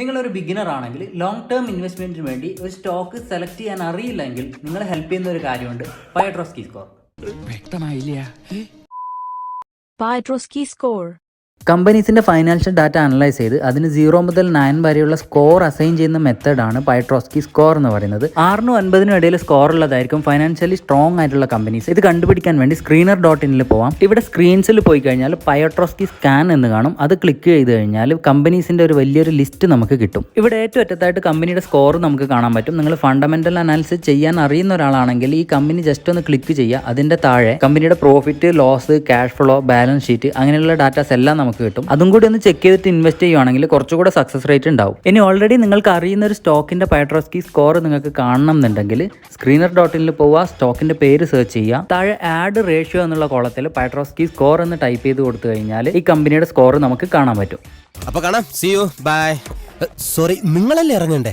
നിങ്ങളൊരു ബിഗിനർ ആണെങ്കിൽ long term ഇൻവെസ്റ്റ്മെന്റിന് വേണ്ടി ഒരു സ്റ്റോക്ക് സെലക്ട് ചെയ്യാൻ അറിയില്ലെങ്കിൽ നിങ്ങളെ ഹെൽപ്പ് ചെയ്യുന്ന ഒരു കാര്യമുണ്ട്. പയട്രോസ്കി സ്കോർ വ്യക്തമായില്ല പയട്രോസ്കി score. കമ്പനീസിന്റെ ഫൈനാൻഷ്യൽ ഡാറ്റ അനലൈസ് ചെയ്ത് അതിന് സീറോ മുതൽ നയൻ വരെയുള്ള സ്കോർ അസൈൻ ചെയ്യുന്ന മെത്തേഡാണ് പൈട്രോസ്കി സ്കോർ എന്ന് പറയുന്നത്. ആറിനും ഒൻപതിനും ഇടയിൽ സ്കോർ ഉള്ളതായിരിക്കും ഫൈനാൻഷ്യലി സ്ട്രോങ് ആയിട്ടുള്ള കമ്പനീസ്. ഇത് കണ്ടുപിടിക്കാൻ വേണ്ടി സ്ക്രീനർ ഡോട്ട് ഇനിൽ പോവാം. ഇവിടെ സ്ക്രീൻസിൽ പോയി കഴിഞ്ഞാൽ പയട്രോസ്കി സ്കാൻ എന്ന് കാണും. അത് ക്ലിക്ക് ചെയ്ത് കഴിഞ്ഞാൽ കമ്പനീസിന്റെ ഒരു വലിയൊരു ലിസ്റ്റ് നമുക്ക് കിട്ടും. ഇവിടെ ഏറ്റവും അറ്റത്തായിട്ട് കമ്പനിയുടെ സ്കോർ നമുക്ക് കാണാൻ പറ്റും. നിങ്ങൾ ഫണ്ടമെന്റൽ അനാലിസിസ് ചെയ്യാൻ അറിയുന്ന ഒരാളാണെങ്കിൽ ഈ കമ്പനി ജസ്റ്റ് ഒന്ന് ക്ലിക്ക് ചെയ്യുക. അതിന്റെ താഴെ കമ്പനിയുടെ profit loss cash flow balance sheet അങ്ങനെയുള്ള ഡാറ്റാസ് എല്ലാം നമുക്ക് കിട്ടും. അതും കൂടി ഒന്ന് ചെക്ക് ചെയ്തിട്ട് ഇൻവെസ്റ്റ് ചെയ്യുവാണെങ്കിൽ കുറച്ചുകൂടെ സക്സസ് റേറ്റ് ഉണ്ടാവും. ഇനി ഓൾറെഡി നിങ്ങൾക്ക് അറിയുന്ന ഒരു സ്റ്റോക്കിന്റെ പൈട്രോസ്കി സ്കോർ നിങ്ങൾക്ക് കാണണം എന്നുണ്ടെങ്കിൽ സ്ക്രീനർ ഡോട്ടിൽ ഇനിൽ പോവുക സ്റ്റോക്കിന്റെ പേര് സെർച്ച് ചെയ്യുക. താഴെ ആഡ് റേഷ്യോ എന്നുള്ള കോളത്തിൽ പൈട്രോസ്കി സ്കോർ എന്ന് ടൈപ്പ് ചെയ്ത് കൊടുത്തു കഴിഞ്ഞാൽ ഈ കമ്പനിയുടെ സ്കോർ നമുക്ക് കാണാൻ പറ്റും. അപ്പൊ കാണാം. സി യു ബൈ സോറി നിങ്ങളല്ലേ ഇറങ്ങണ്ടേ?